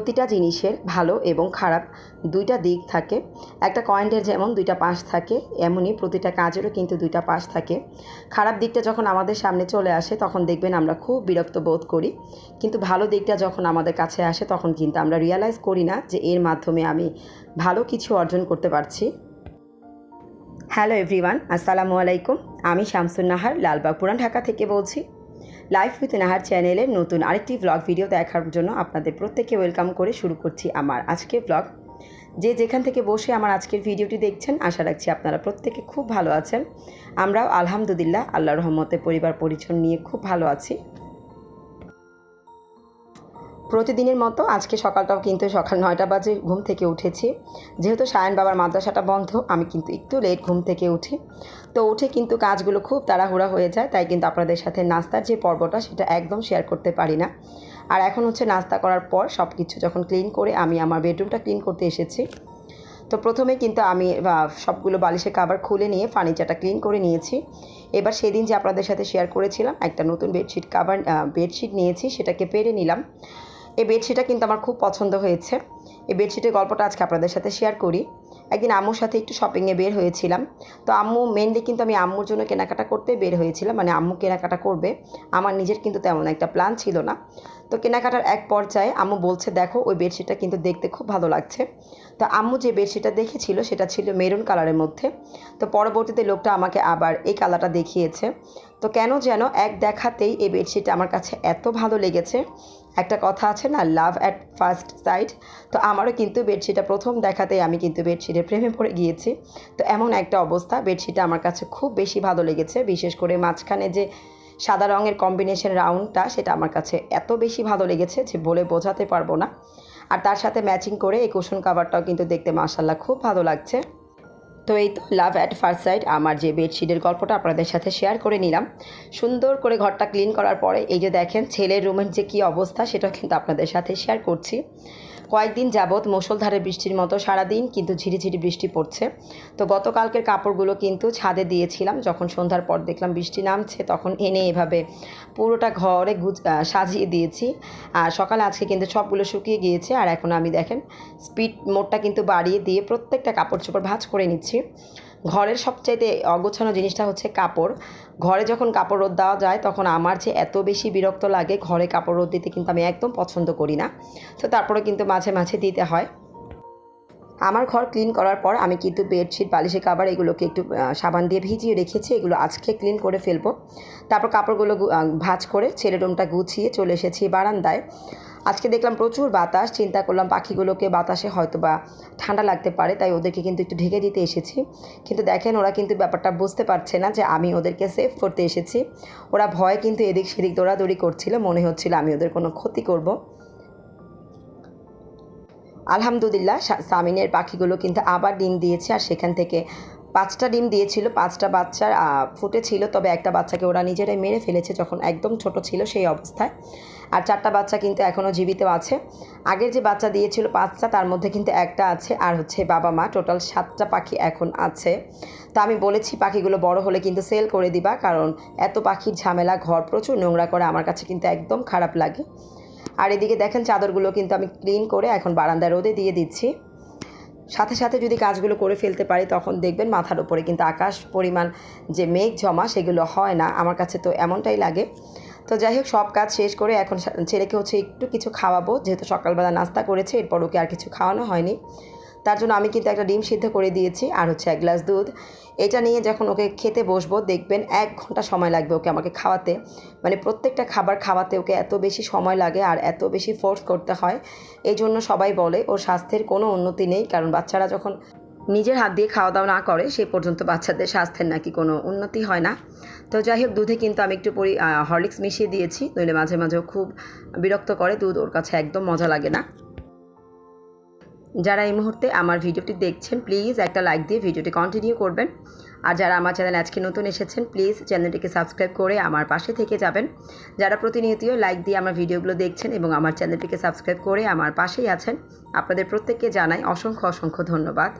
প্রতিটা জিনিসের ভালো এবং খারাপ দুইটা দিক থাকে। একটা কয়েনের যেমন দুইটা পাশ থাকে, এমনই প্রতিটা কাজেরও কিন্তু দুইটা পাশ থাকে। খারাপ দিকটা যখন আমাদের সামনে চলে আসে, তখন দেখবেন আমরা খুব বিরক্ত বোধ করি। কিন্তু ভালো দিকটা যখন আমাদের কাছে আসে, তখন কিন্তু আমরা রিয়ালাইজ করি না যে এর মাধ্যমে আমি ভালো কিছু অর্জন করতে পারছি। হ্যালো এভরিওয়ান আসসালামু আলাইকুম। আমি শামসুন নাহার লালবাগ পুরান ঢাকা থেকে বলছি। লাইফ উইথ নাহার চ্যানেলের নতুন আরেকটি ব্লগ ভিডিও দেখার জন্য আপনাদের প্রত্যেককে ওয়েলকাম করে শুরু করছি আমার আজকের ব্লগ যে যেখান থেকে বসে আমার আজকের ভিডিওটি দেখছেন, আশা রাখছি আপনারা প্রত্যেকে খুব ভালো আছেন। আমরাও আলহামদুলিল্লাহ আল্লাহ রহমতের পরিবার পরিজন নিয়ে খুব ভালো আছি। প্রতিদিনের মতো আজকে সকালটাও কিন্তু সকাল নয়টা বাজে ঘুম থেকে উঠেছি। যেহেতু সায়ন বাবার মাদ্রাসাটা বন্ধ, আমি কিন্তু একটু লেট ঘুম থেকে উঠি। তো উঠে কিন্তু কাজগুলো খুব তাড়াহুড়া হয়ে যায়, তাই কিন্তু আপনাদের সাথে নাস্তার যে পর্বটা সেটা একদম শেয়ার করতে পারি না। আর এখন হচ্ছে নাস্তা করার পর সব কিছু যখন ক্লিন করে আমি আমার বেডরুমটা ক্লিন করতে এসেছি। তো প্রথমে কিন্তু আমি সবগুলো বালিশের কাবার খুলে নিয়ে ফার্নিচারটা ক্লিন করে নিয়েছি। এবার সেদিন যে আপনাদের সাথে শেয়ার করেছিলাম, একটা নতুন বেডশিট কাভার বেডশিট নিয়েছি, সেটাকে পেরে নিলাম। এই বেডশিটটা কিন্তু আমার খুব পছন্দ হয়েছে। এই বেডশিটের গল্পটা আজকে আপনাদের সাথে শেয়ার করি। একদিন আম্মুর সাথে একটু শপিংয়ে বের হয়েছিলাম। তো আম্মু মেনলি কিন্তু আমি আম্মুর জন্য কেনাকাটা করতে বের হয়েছিলাম। মানে আম্মু কেনাকাটা করবে। আমার নিজের কিন্তু তেমন একটা প্ল্যান ছিল না। তো কেনাকাটার এক পর্যায়ে আম্মু বলছে, দেখো, ওই বেডশিটটা কিন্তু দেখতে খুব ভালো লাগছে। তো আম্মু যে বেডশিটটা দেখেছিল, সেটা ছিল মেরুন কালারের মধ্যে। তো পরবর্তীতে লোকটা আমাকে আবার এই কালারটা দেখিয়েছে। তো কেন যেন এক দেখাতেই এই বেডশিটটা আমার কাছে এত ভালো লেগেছে। একটা কথা আছে না লাভ অ্যাট ফার্স্ট সাইট তো আমারও কিন্তু বেডশিটটা প্রথম দেখাতেই আমি কিন্তু বেডশিটের প্রেমে পড়ে গিয়েছি। তো এমন একটা অবস্থা, বেডশিটটা আমার কাছে খুব বেশি ভালো লেগেছে। বিশেষ করে মাঝখানে যে সাদা রঙের কম্বিনেশন রাউন্ডটা সেটা আমার কাছে এত বেশি ভালো লেগেছে যে বলে বোঝাতে পারব না। আর তার সাথে ম্যাচিং করে এই কুশন কাভারটাও কিন্তু দেখতে মাসাল্লাহ খুব ভালো লাগছে। তো এই তো লাভ অ্যাট ফার্স্ট সাইড আমার যে বেডশিটের গল্পটা আপনাদের সাথে শেয়ার করে নিলাম। সুন্দর করে ঘরটা ক্লিন করার পরে এই যে দেখেন ছেলের রুমের যে কী অবস্থা সেটাও কিন্তু আপনাদের সাথে শেয়ার করছি। কয়েকদিন যাবৎ মুসলধারে বৃষ্টির মতো সারাদিন কিন্তু ঝিরিঝিরি বৃষ্টি পড়ছে। তো গতকালকের কাপড়গুলো কিন্তু ছাদে দিয়েছিলাম। যখন সন্ধ্যার পর দেখলাম বৃষ্টি নামছে, তখন এনে এভাবে পুরোটা ঘরে গুজ সাজিয়ে দিয়েছি। আর সকালে আজকে কিন্তু সবগুলো শুকিয়ে গিয়েছে। আর এখন আমি দেখেন, স্পিড মোডটা কিন্তু বাড়িয়ে দিয়ে প্রত্যেকটা কাপড় চোপড় ভাঁজ করে নিচ্ছি। ঘরের সবচাইতে অগোছানো জিনিসটা হচ্ছে কাপড়। ঘরে যখন কাপড় রোদ দেওয়া যায়, তখন আমার যে এত বেশি বিরক্ত লাগে, ঘরে কাপড় রোদ দিতে কিন্তু আমি একদম পছন্দ করি না। তো তারপরে কিন্তু মাঝে মাঝে দিতে হয়। আমার ঘর ক্লিন করার পর আমি কিন্তু বেডশিট বালিশের কাবার এগুলোকে একটু সাবান দিয়ে ভিজিয়ে রেখেছি, এগুলো আজকে ক্লিন করে ফেলব। তারপর কাপড়গুলো ভাজ করে ছেলে রুমটা গুছিয়ে চলে এসেছি বারান্দায়। আজকে দেখলাম প্রচুর বাতাস, চিন্তা করলাম পাখিগুলোকে বাতাসে হয়তো বা ঠান্ডা লাগতে পারে, তাই ওদেরকে কিন্তু একটু ঢেকে দিতে এসেছি। কিন্তু দেখেন, ওরা কিন্তু ব্যাপারটা বুঝতে পারছে না যে আমি ওদেরকে সেভ করতে এসেছি। ওরা ভয় কিন্তু এদিক সেদিক দৌড়াদৌড়ি করছিল, মনে হচ্ছিল আমি ওদের কোনো ক্ষতি করব। আলহামদুলিল্লাহ সামিনের পাখিগুলো কিন্তু আবার ডিম দিয়েছে, আর সেখান থেকে পাঁচটা ডিম দিয়েছিল, পাঁচটা বাচ্চার ফুটেছিল, তবে একটা বাচ্চাকে ওরা নিজেরাই মেরে ফেলেছে, যখন একদম ছোট ছিল সেই অবস্থায়। আর চারটা বাচ্চা কিন্তু এখনও জীবিত আছে। আগের যে বাচ্চা দিয়েছিল পাঁচটা, তার মধ্যে কিন্তু একটা আছে, আর হচ্ছে বাবা মা। টোটাল সাতটা পাখি এখন আছে। তো আমি বলেছি, পাখিগুলো বড় হলে কিন্তু সেল করে দিবা, কারণ এত পাখির ঝামেলা, ঘর প্রচুর, নোংরা করে আমার কাছে কিন্তু একদম খারাপ লাগে। আর এদিকে দেখেন, চাদরগুলো কিন্তু আমি ক্লিন করে এখন বারান্দায় রোদে দিয়ে দিচ্ছি। সাথে সাথে যদি কাজগুলো করে ফেলতে পারি, তখন দেখবেন মাথার উপরে কিন্তু আকাশ পরিমাণ যে মেঘ জমা, সেগুলো হয় না। আমার কাছে তো এমনটাই লাগে। তো যাই হোক, সব কাজ শেষ করে এখন ছেলেকে হচ্ছে একটু কিছু খাওয়াবো। যেহেতু সকালবেলা নাস্তা করেছে, এরপর ওকে আর কিছু খাওয়ানো হয়নি। তার জন্য আমি কিন্তু একটা ডিম সিদ্ধ করে দিয়েছি আর হচ্ছে এক গ্লাস দুধ। এটা নিয়ে যখন ওকে খেতে বসবো, দেখবেন এক ঘণ্টা সময় লাগবে ওকে আমাকে খাওয়াতে। মানে প্রত্যেকটা খাবার খাওয়াতে ওকে এত বেশি সময় লাগে আর এত বেশি ফোর্স করতে হয়। এই জন্য সবাই বলে, ওর স্বাস্থ্যের কোনো উন্নতি নেই। কারণ বাচ্চারা যখন নিজের হাত দিয়ে খাওয়া দাওয়া না করে সেই পর্যন্ত বাচ্চাদের স্বাস্থ্যের নাকি কোনো উন্নতি হয় না। তো যাই হোক দুধে কিন্তু আমি একটু পরি হরলিক্স মিশিয়ে দিয়েছি, নইলে মাঝে মাঝেও খুব বিরক্ত করে দুধ ওর কাছে একদম মজা লাগে না। যারা এই মুহূর্তে আমার ভিডিওটি দেখছেন, প্লিজ একটা লাইক দিয়ে ভিডিওটি কন্টিনিউ করবেন। আর যারা আমার চ্যানেল আজকে নতুন এসেছেন, প্লিজ চ্যানেলটিকে সাবস্ক্রাইব করে আমার পাশে থেকে যাবেন। যারা প্রতিনিয়তই লাইক দিয়ে আমার ভিডিওগুলো দেখছেন এবং আমার চ্যানেলটিকে সাবস্ক্রাইব করে আমার পাশেই আছেন, আপনাদের প্রত্যেককে জানাই অসংখ্য অসংখ্য ধন্যবাদ।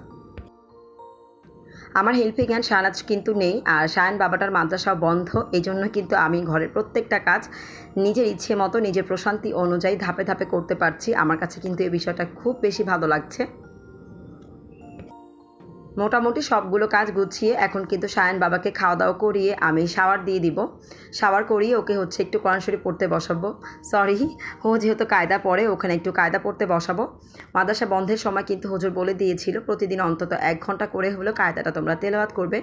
আমার হেল্পিং হ্যান্ড সানাজ কিন্তু নেই, আর সায়ন বাবাটার মাদ্রাসা বন্ধ, এই জন্য কিন্তু আমি ঘরের প্রত্যেকটা কাজ নিজের ইচ্ছে মতো, নিজের প্রশান্তি অনুযায়ী ধাপে ধাপে করতে পারছি। আমার কাছে কিন্তু এই বিষয়টা খুব বেশি ভালো লাগছে। মোটামুটি সবগুলো কাজ গুছিয়ে এখন কিন্তু সায়ন বাবাকে খাওয়া দাওয়া করিয়ে আমি শাওয়ার দিয়ে দিব। শাওয়ার করিয়ে ওকে হচ্ছে একটু কোরআন পড়তে বসাবো। সরি ও যেহেতু কায়দা পড়ে, ওখানে একটু কায়দা পড়তে বসাবো। মাদ্রাসা বন্ধের সময় কিন্তু হুজুর বলে দিয়েছিল, প্রতিদিন অন্তত এক ঘণ্টা করে হলেও কায়দাটা তোমরা তেলাওয়াত করবে।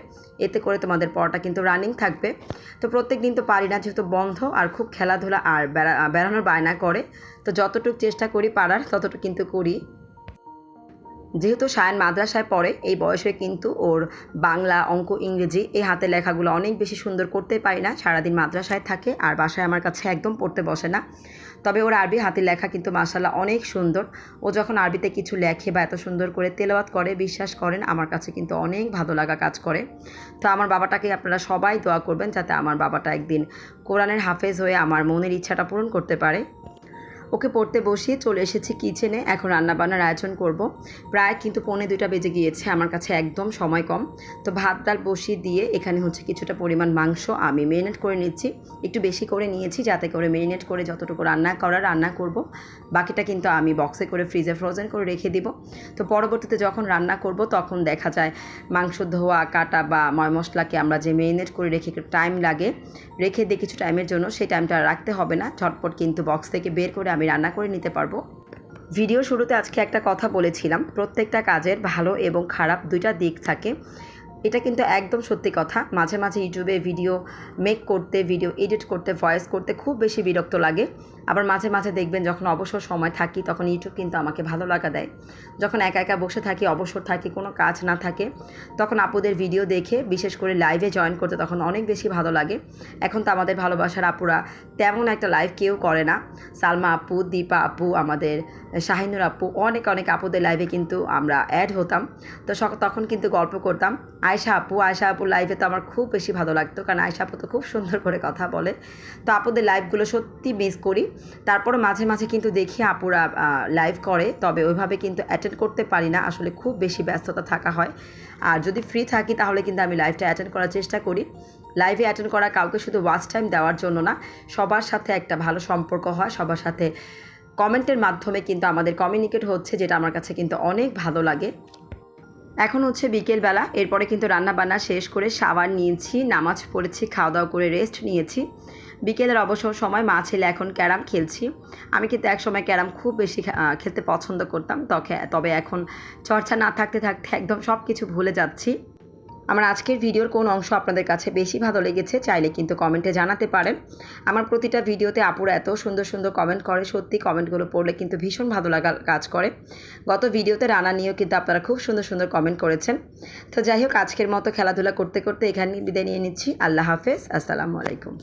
এতে করে তোমাদের পড়াটা কিন্তু রানিং থাকবে। তো প্রত্যেক দিন তো পারি না, যেহেতু বন্ধ আর খুব খেলাধুলা আর বেড়া, বেড়ানোর বায়না করে। তো যতটুকু চেষ্টা করি পারার, ততটুকু কিন্তু করি। যেহেতু সায়ন মাদ্রাসায় পড়ে, এই বয়সে কিন্তু ওর বাংলা, অঙ্ক, ইংরেজি এই হাতে লেখাগুলো অনেক বেশি সুন্দর করতে পারি না। সারাদিন মাদ্রাসায় থাকে আর বাসায় আমার কাছে একদম পড়তে বসে না। তবে ওর আরবি হাতের লেখা কিন্তু মাসাল্লাহ অনেক সুন্দর। ও যখন আরবিতে কিছু লেখে বা এত সুন্দর করে তেলাওয়াত করে, বিশ্বাস করেন, আমার কাছে কিন্তু অনেক ভালো লাগা কাজ করে। তো আমার বাবাটাকে আপনারা সবাই দোয়া করবেন যাতে আমার বাবাটা একদিন কোরআনের হাফেজ হয়ে আমার মনের ইচ্ছাটা পূরণ করতে পারে। ওকে পড়তে বসিয়ে চলে এসেছি কিচেনে। এখন রান্নাবান্নার আয়োজন করব। প্রায় কিন্তু পৌনে দুইটা বেজে গিয়েছে, আমার কাছে একদম সময় কম। তো ভাত, ডাল বসিয়ে দিয়ে এখানে হচ্ছে কিছুটা পরিমাণ মাংস আমি মেরিনেট করে নিচ্ছি। একটু বেশি করে নিয়েছি যাতে করে মেরিনেট করে যতটুকু রান্না করা রান্না করব। বাকিটা কিন্তু আমি বক্সে করে ফ্রিজে ফ্রোজেন করে রেখে দিব। তো পরবর্তীতে যখন রান্না করব, তখন দেখা যায় মাংস ধোয়া, কাটা বা ময় মশলাকে আমরা যে মেরিনেট করে রেখে টাইম লাগে, রেখে দিয়ে কিছু টাইমের জন্য সেই টাইমটা রাখতে হবে না। ঝটপট কিন্তু বক্স থেকে বের করে আমি রান্না করে নিতে পারব। ভিডিও শুরুতে আজকে একটা কথা বলেছিলাম, প্রত্যেকটা কাজের ভালো এবং খারাপ দুইটা দিক থাকে। এটা কিন্তু একদম সত্যি কথা। মাঝে মাঝে ইউটিউবে ভিডিও মেক করতে, ভিডিও এডিট করতে ভয়েস করতে খুব বেশি বিরক্ত লাগে। আবার মাঝে মাঝে দেখবেন যখন অবসর সময় থাকি, তখন ইউটিউব কিন্তু আমাকে ভালো লাগা দেয়। যখন একা একা বসে থাকি, অবসর থাকি, কোনো কাজ না থাকে, তখন আপুদের ভিডিও দেখে, বিশেষ করে লাইভে জয়েন করতে তখন অনেক বেশি ভালো লাগে। এখন তো আমাদের ভালোবাসার আপুরা তেমন একটা লাইভ কেউ করে না। সালমা আপু, দীপা আপু আমাদের শাহিনুর আপু, অনেক অনেক আপুদের লাইভে কিন্তু আমরা অ্যাড হতাম। তো তখন কিন্তু গল্প করতাম। আয়সা আপু আয়সা আপুর লাইভে তো আমার খুব বেশি ভালো লাগতো, কারণ আয়সা আপু তো খুব সুন্দর করে কথা বলে। তো আপুদের লাইভগুলো সত্যি মিস করি। তারপরে মাঝে মাঝে কিন্তু দেখি আপুরা লাইভ করে, তবে ওইভাবে কিন্তু অ্যাটেন্ড করতে পারি না। আসলে খুব বেশি ব্যস্ততা থাকা হয়। আর যদি ফ্রি থাকি, তাহলে কিন্তু আমি লাইভটা অ্যাটেন্ড করার চেষ্টা করি। লাইভে অ্যাটেন্ড করা কাউকে শুধু ওয়াচ টাইম দেওয়ার জন্য না, সবার সাথে একটা ভালো সম্পর্ক হয়, সবার সাথে কমেন্টের মাধ্যমে কিন্তু আমাদের কমিউনিকেট হচ্ছে, যেটা আমার কাছে কিন্তু অনেক ভালো লাগে। এখন হচ্ছে বিকেলবেলা, এরপরে কিন্তু রান্না বান্না শেষ করে সাবান নিয়েছি, নামাজ পড়েছি খাওয়া দাওয়া করে রেস্ট নিয়েছি। বিকেলের অবসর সময় মা ছেলে এখন ক্যারাম খেলছি। আমি কিন্তু এক সময় ক্যারাম খুব বেশি খেলতে পছন্দ করতাম তবে এখন চর্চা না থাকতে থাকতে একদম সব কিছু ভুলে যাচ্ছি। আমার আজকের ভিডিওর কোন অংশ আপনাদের কাছে বেশি ভালো লেগেছে চাইলে কিন্তু কমেন্টে জানাতে পারেন। আমার প্রতিটা ভিডিওতে আপুরা এত সুন্দর সুন্দর কমেন্ট করে, সত্যি কমেন্টগুলো পড়লে কিন্তু ভীষণ ভালো লাগা, কাজ করে। গত ভিডিওতে রানা নিয়েও কিন্তু আপনারা খুব সুন্দর সুন্দর কমেন্ট করেছেন। তো যাই হোক, আজকের মতো খেলাধুলা করতে করতে এখানে বিদায় নিয়ে নিচ্ছি। আল্লাহ হাফেজ। আসসালামু আলাইকুম।